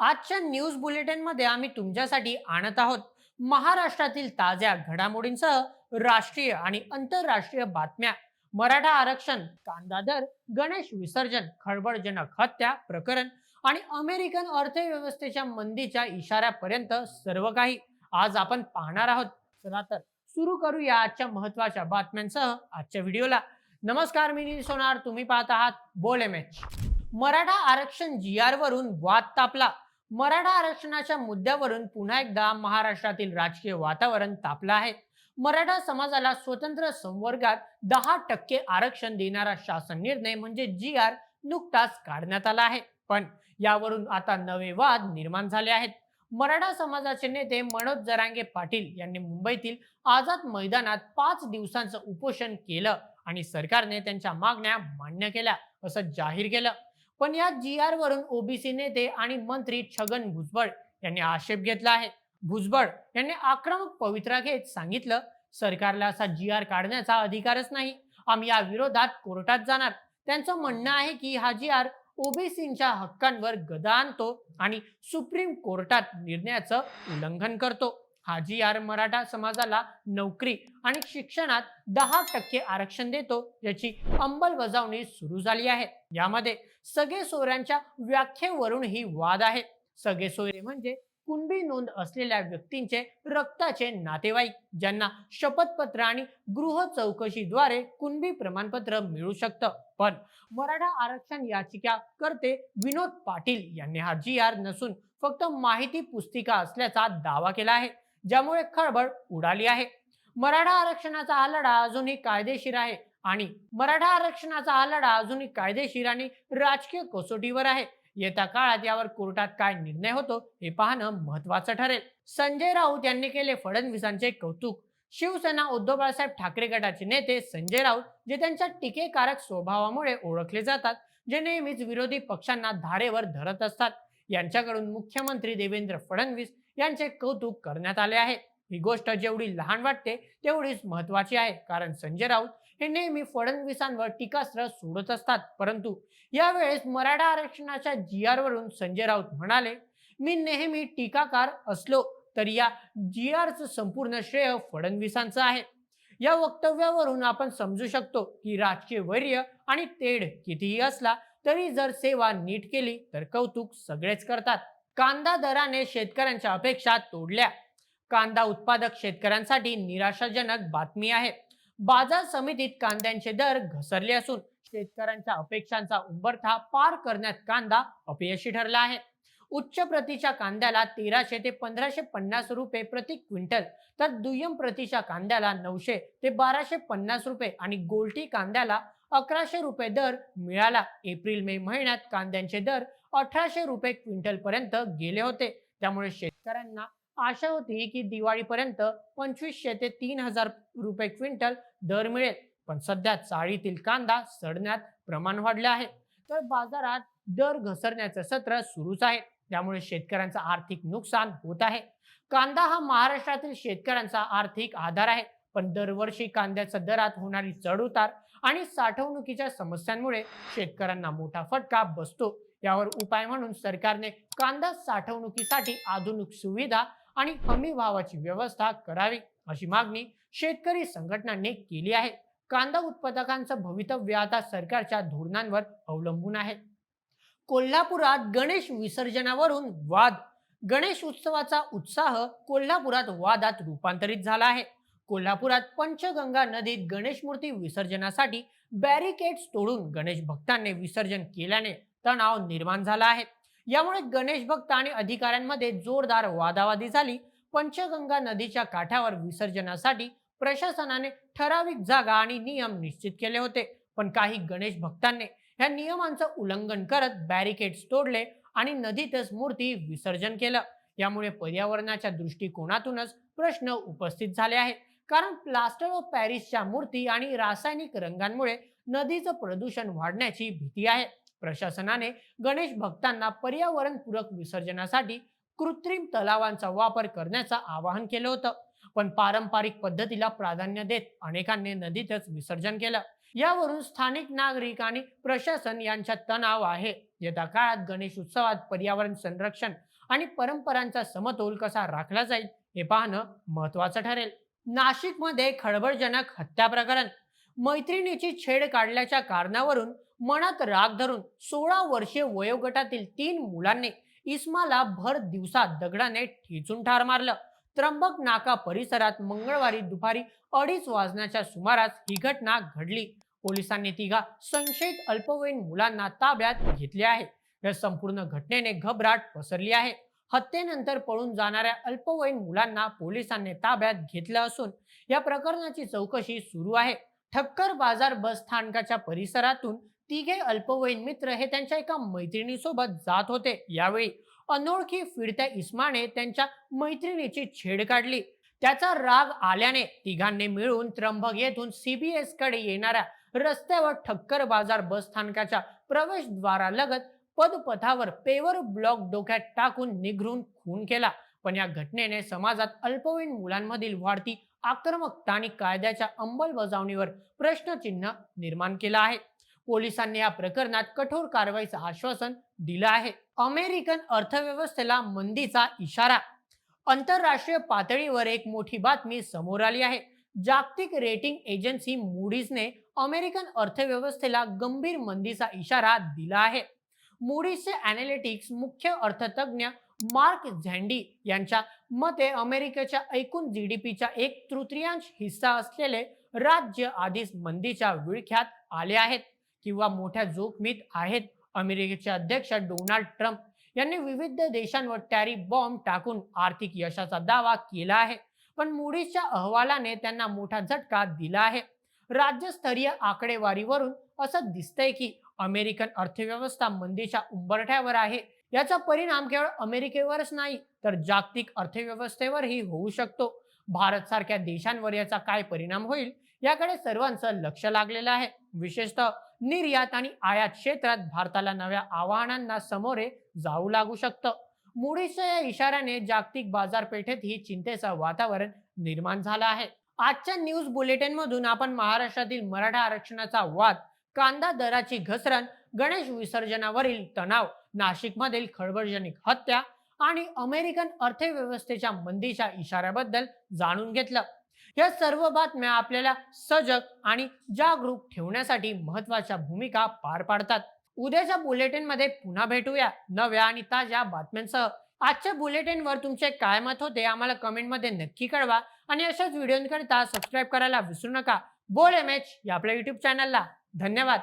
आजच्या न्यूज बुलेटिनमध्ये आम्ही तुमच्यासाठी आणत आहोत महाराष्ट्रातील ताज्या घडामोडींसह राष्ट्रीय आणि आंतरराष्ट्रीय बातम्या. मराठा आरक्षण कांदा दर गणेश विसर्जन खळबळजनक हत्या प्रकरण आणि अमेरिकन अर्थव्यवस्थेच्या मंदीच्या इशाऱ्यापर्यंत सर्व काही आज आपण पाहणार आहोत. चला तर सुरू करूया आजच्या महत्त्वाच्या बातम्यांसह आजच्या व्हिडिओला. नमस्कार मी नील सोनार. तुम्ही पाहत आहात बोल एम एच मराठा आरक्षण जी आर वरून वाद तापला. मराठा आरक्षणाच्या मुद्द्यावरून पुन्हा एकदा महाराष्ट्रातील राजकीय वातावरण तापलं आहे. मराठा समाजाला स्वतंत्र संवर्गात दहा टक्के आरक्षण देणारा शासन निर्णय म्हणजे जी आर नुकताच काढण्यात आला आहे. पण यावरून आता नवे वाद निर्माण झाले आहेत. मराठा समाजाचे नेते मनोज जरांगे पाटील यांनी मुंबईतील आझाद मैदानात पाच दिवसांचं उपोषण केलं आणि सरकारने त्यांच्या मागण्या मान्य केल्या असं जाहीर केलं. पण या जी आर वरून ओबीसी नेते आणि मंत्री छगन भुजबळ यांनी आक्षेप घेतला आहे. भुजबळ यांनी आक्रमक पवित्रा घेत सांगितलं सरकारला असा जी आर काढण्याचा अधिकारच नाही. आम्ही या विरोधात कोर्टात जाणार. त्यांचं म्हणणं आहे की हा जी आर ओबीसींच्या हक्कांवर गदा आणतो आणि सुप्रीम कोर्टात निर्णयाचं उल्लंघन करतो. हाजी आर मराठा समाजाला नोकरी आणि शिक्षणात दहा टक्के आरक्षण देतो याची अंमलबजावणी सुरू झाली आहे. यामध्ये सगळे सोयऱ्यांच्या व्याख्येवरूनही वाद आहे सगळे सोयरे म्हणजे कुणबी नोंद असलेल्या व्यक्तींचे रक्ताचे नातेवाईक ज्यांना शपथपत्र आणि गृह चौकशीद्वारे कुणबी प्रमाणपत्र मिळू शकतं. पण मराठा आरक्षण याचिका करते विनोद पाटील यांनी हा जी आर नसून फक्त माहिती पुस्तिका असल्याचा दावा केला आहे. ज्यामुळे खळबळ उडाली आहे. मराठा आरक्षणाचा हा लढा अजूनही कायदेशीर आहे आणि मराठा आरक्षणाचा हा लढा अजूनही कायदेशीर आणि राजकीय कसोटीवर आहे. येत्या काळात यावर कोर्टात काय निर्णय होतो हे पाहणं महत्वाचं ठरेल. संजय राऊत यांनी केले फडणवीसांचे कौतुक. शिवसेना उद्धव बाळासाहेब ठाकरे गटाचे नेते संजय राऊत जे त्यांच्या टीकेकारक स्वभावामुळे ओळखले जातात जे नेहमीच विरोधी पक्षांना धारेवर धरत असतात. यांच्याकडून मुख्यमंत्री देवेंद्र फडणवीस यांचे कौतुक करण्यात आले आहे. ही गोष्ट जेवढी लहान वाटते तेवढीच महत्वाची आहे. कारण संजय राऊत हे नेहमी फडणवीसांवर टीकास्त्र सोडत असतात. परंतु यावेळेस मराठा आरक्षणाच्या जी आर वरून संजय राऊत म्हणाले मी नेहमी टीकाकार असलो तरी या जी आरचं संपूर्ण श्रेय फडणवीसांचं आहे. या वक्तव्यावरून आपण समजू शकतो की राजकीय वैर्य आणि तेढ कितीही असला तरी जर सेवा नीट केली तर कौतुक सगळेच करतात. कांदा दराने शेतकऱ्यांच्या अपेक्षा तोडल्या. कांदा उत्पादक शेतकऱ्यांसाठी निराशाजनक बातमी आहे. बाजार समितीत कांद्यांचे दर घसरले असून शेतकऱ्यांच्या अपेक्षांचा उंबरठा पार करण्यात कांदा अपयशी ठरला आहे. उच्च प्रतीच्या कांद्याला तेराशे ते पंधराशे पन्नास रुपये प्रति क्विंटल तर दुय्यम प्रतीच्या कांद्याला नऊशे ते बाराशे पन्नास रुपये आणि गोल्टी कांद्याला अकराशे रुपये दर मिळाला. एप्रिल मे महिन्यात कांद्यांचे दर अठराशे रुपये क्विंटल पर्यंत गेले होते. त्यामुळे शेतकऱ्यांना आशा होती की दिवाळीपर्यंत पंचवीसशे ते तीन हजार रुपये क्विंटल दर मिळेल. पण सध्या चाळीतील कांदा सडण्यात प्रमाण वाढले आहे. तर बाजारात दर घसरण्याचं सत्र सुरूच आहे. त्यामुळे शेतकऱ्यांचं आर्थिक नुकसान होत आहे. कांदा हा महाराष्ट्रातील शेतकऱ्यांचा आर्थिक आधार आहे. पण दरवर्षी कांद्याच्या दरात होणारी चढउतार आणि साठवणुकीच्या समस्यांमुळे शेतकऱ्यांना मोठा फटका बसतो. यावर उपाय म्हणून सरकारने कांदा साठवणुकीसाठी आधुनिक सुविधा आणि हमी भावाची व्यवस्था करावी अशी मागणी शेतकरी संघटनांनी केली आहे. कांदा उत्पादकांचं भवितव्य आता सरकारच्या धोरणांवर अवलंबून आहे. कोल्हापुरात गणेश विसर्जनावरून वाद. गणेश उत्सवाचा उत्साह कोल्हापुरात वादात रूपांतरित झाला आहे. कोल्हापुरात पंचगंगा नदीत गणेश मूर्ती विसर्जनासाठी बॅरिकेड्स तोडून गणेश भक्तांनी विसर्जन केल्याने तणाव निर्माण झाला आहे. यामुळे गणेश भक्त आणि अधिकाऱ्यांमध्ये जोरदार वादावादी झाली. पंचगंगा नदीच्या काठावर विसर्जनासाठी प्रशासनाने ठराविक जागा आणि नियम निश्चित केले होते. पण काही गणेश भक्तांनी ह्या नियमांचं उल्लंघन करत बॅरिकेड्स तोडले आणि नदीतच मूर्ती विसर्जन केलं. यामुळे पर्यावरणाच्या दृष्टिकोनातूनच प्रश्न उपस्थित झाले आहेत. कारण प्लास्टर ऑफ पॅरिसच्या मूर्ती आणि रासायनिक रंगांमुळे नदीचं प्रदूषण वाढण्याची भीती आहे. प्रशासनाने गणेश भक्तांना पर्यावरणपूरक विसर्जनासाठी कृत्रिम तलावांचा वापर करण्याचं आवाहन केलं होतं. पण पारंपरिक पद्धतीला प्राधान्य देत अनेकांनी नदीतच विसर्जन केलं. यावरून स्थानिक नागरिक आणि प्रशासन यांच्यात तणाव आहे. येत्या काळात गणेश उत्सवात पर्यावरण संरक्षण आणि परंपरांचा समतोल कसा राखला जाईल हे पाहणं महत्वाचं ठरेल. नाशिकमध्ये खळबळजनक हत्या प्रकरण मैत्रिणीची छेड काढल्याच्या कारणावरून मनात राग धरून सोळा वर्षे वयोगटातील तीन मुलांनी इस्माला भर दिवसा दगडाने ठेचून ठार मारलं. त्र्यंबक नाका परिसरात मंगळवारी दुपारी अडीच वाजण्याच्या सुमारास ही घटना घडली. पोलिसांनी तिघा संशयित अल्पवयीन मुलांना ताब्यात घेतले आहे. या संपूर्ण घटनेने घबराट पसरली आहे. हत्येनंतर पळून जाणाऱ्या अल्पवयीन मुलांना पोलिसांनी ताब्यात घेतलं असून या प्रकरणाची चौकशी सुरू आहे. ठक्कर बाजार बस स्थानकाच्या परिसरातून तिघे अल्पवयीन मित्र हे त्यांच्या एका मैत्रिणीसोबत जात होते. यावेळी अनोळखी फिरत्या इस्माने त्यांच्या मैत्रिणीची छेड काढली. त्याचा राग आल्याने तिघांनी मिळून त्र्यंबक येथून सीबीएसकडे येणाऱ्या रस्त्यावर ठक्कर बाजार बस स्थानकाच्या प्रवेशद्वारालगत पदपथावर पेवर ब्लॉक डोक्यात टाकून निघरून खून केला. पण या घटनेने समाजात अल्पवयीन मुलांमधील वाढती आक्रमकता आणि कायद्याच्या अंमलबजावणीवर प्रश्नचिन्ह निर्माण केलं आहे. पोलिसांनी या प्रकरणात कठोर कारवाईचं आश्वासन दिलं आहे. अमेरिकन अर्थव्यवस्थेला मंदीचा इशारा. आंतरराष्ट्रीय पातळीवर एक मोठी बातमी समोर आली आहे. जागतिक रेटिंग एजन्सी मुडीजने अमेरिकन अर्थव्यवस्थेला गंभीर मंदीचा इशारा दिला आहे. मुडीजचे अॅनालिटिक्स मुख्य अर्थतज्ञ मार्क झँडी यांच्या मते अमेरिकेच्या एकूण जीडीपीच्या एक तृतीयांश हिस्सा असलेले राज्य आधीच मंदीच्या विळख्यात आले आहेत. किंवा मोठ्या जोखमीत आहेत. अमेरिकेचे अध्यक्ष डोनाल्ड ट्रम्प यांनी विविध देशांवर टॅरिफ बॉम्ब टाकून आर्थिक यशाचा दावा केला आहे. पण मुडीच्या अहवालाने त्यांना मोठा झटका दिला आहे. राज्यस्तरीय आकडेवारीवरून असं दिसतंय की अमेरिकन अर्थव्यवस्था मंदीच्या उंबरठ्यावर आहे. याचा परिणाम केवळ अमेरिकेवरच नाही तर जागतिक अर्थव्यवस्थेवरही होऊ शकतो. भारत सारख्या देशांवर याचा काय परिणाम होईल याकडे सर्वांचं लक्ष लागलेलं आहे. विशेषतः निर्यात आणि आयात क्षेत्रात भारताला नव्या आव्हानांना समोरे जाऊ लागू शकतं. मुडीच्या या इशाऱ्याने जागतिक बाजारपेठेत ही चिंतेचं वातावरण निर्माण झालं आहे. आजच्या न्यूज बुलेटिन मधून आपण महाराष्ट्रातील मराठा आरक्षणाचा वाद कांदा दराची घसरण गणेश विसर्जनावरील तणाव नाशिकमधील खळबळजनक हत्या आणि अमेरिकन अर्थव्यवस्थेच्या मंदीच्या इशाऱ्याबद्दल जाणून घेतलं. या सर्व बातम्या आपल्याला सजग आणि जागरूक ठेवण्यासाठी महत्त्वाच्या भूमिका पार पाडतात. उद्याच्या बुलेटिनमध्ये पुन्हा भेटूया नव्या आणि ताज्या बातम्यांसह. आजच्या बुलेटिन वर तुमचे काय मत होते आम्हाला कमेंटमध्ये नक्की कळवा आणि अशाच व्हिडिओकरिता सबस्क्राईब करायला विसरू नका. बोल एम एच या आपल्या युट्यूब चॅनलला धन्यवाद.